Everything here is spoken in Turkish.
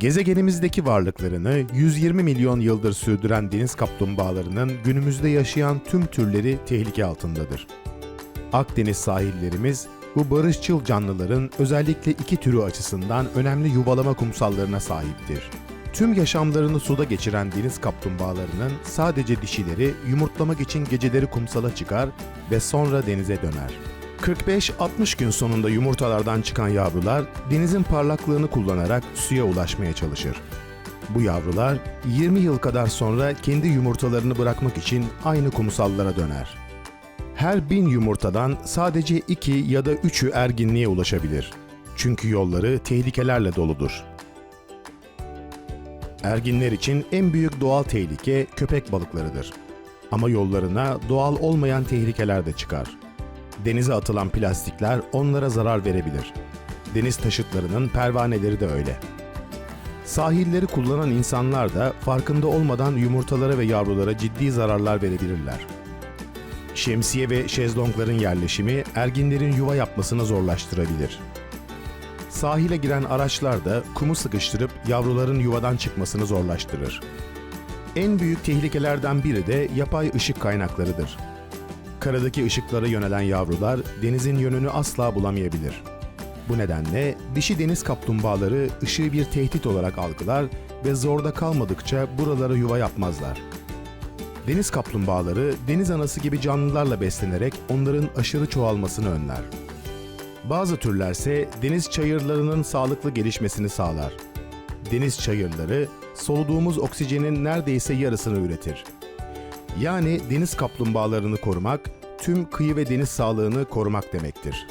Gezegenimizdeki varlıklarını 120 milyon yıldır sürdüren deniz kaplumbağalarının günümüzde yaşayan tüm türleri tehlike altındadır. Akdeniz sahillerimiz bu barışçıl canlıların özellikle iki türü açısından önemli yuvalama kumsallarına sahiptir. Tüm yaşamlarını suda geçiren deniz kaplumbağalarının sadece dişileri yumurtlamak için geceleri kumsala çıkar ve sonra denize döner. 45-60 gün sonunda yumurtalardan çıkan yavrular denizin parlaklığını kullanarak suya ulaşmaya çalışır. Bu yavrular 20 yıl kadar sonra kendi yumurtalarını bırakmak için aynı kumsallara döner. Her bin yumurtadan sadece iki ya da üçü erginliğe ulaşabilir. Çünkü yolları tehlikelerle doludur. Erginler için en büyük doğal tehlike köpek balıklarıdır. Ama yollarına doğal olmayan tehlikeler de çıkar. Denize atılan plastikler onlara zarar verebilir. Deniz taşıtlarının pervaneleri de öyle. Sahilleri kullanan insanlar da farkında olmadan yumurtalara ve yavrulara ciddi zararlar verebilirler. Şemsiye ve şezlongların yerleşimi erginlerin yuva yapmasını zorlaştırabilir. Sahile giren araçlar da kumu sıkıştırıp yavruların yuvadan çıkmasını zorlaştırır. En büyük tehlikelerden biri de yapay ışık kaynaklarıdır. Karadaki ışıklara yönelen yavrular denizin yönünü asla bulamayabilir. Bu nedenle dişi deniz kaplumbağaları ışığı bir tehdit olarak algılar ve zorda kalmadıkça buralara yuva yapmazlar. Deniz kaplumbağaları deniz anası gibi canlılarla beslenerek onların aşırı çoğalmasını önler. Bazı türlerse deniz çayırlarının sağlıklı gelişmesini sağlar. Deniz çayırları soluduğumuz oksijenin neredeyse yarısını üretir. Yani deniz kaplumbağalarını korumak, tüm kıyı ve deniz sağlığını korumak demektir.